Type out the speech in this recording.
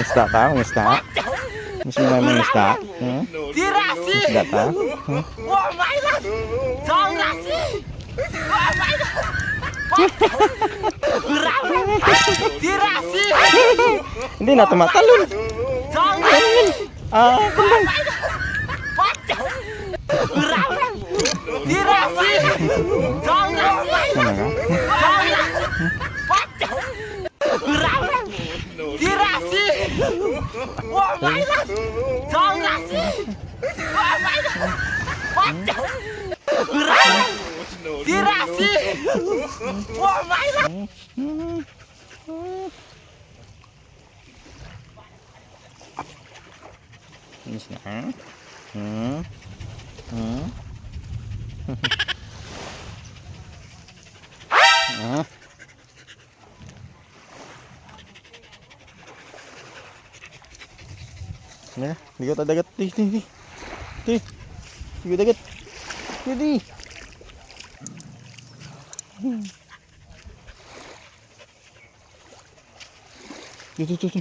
Isda tahu, isda. Musim naman isda. Hmm? Tahu. Hindi na tumatalon. Jangan ngasih! Ah? Tirasi! তিরাশি ও মাইনাস চৌরাশি ও minus তিরাশি ও minus Finish na. Hmm. Hmm. Hmm. Ah. Ya, di ko dagat. Di, di, di. Di. Dagat. Di, di. Di, di, di, di.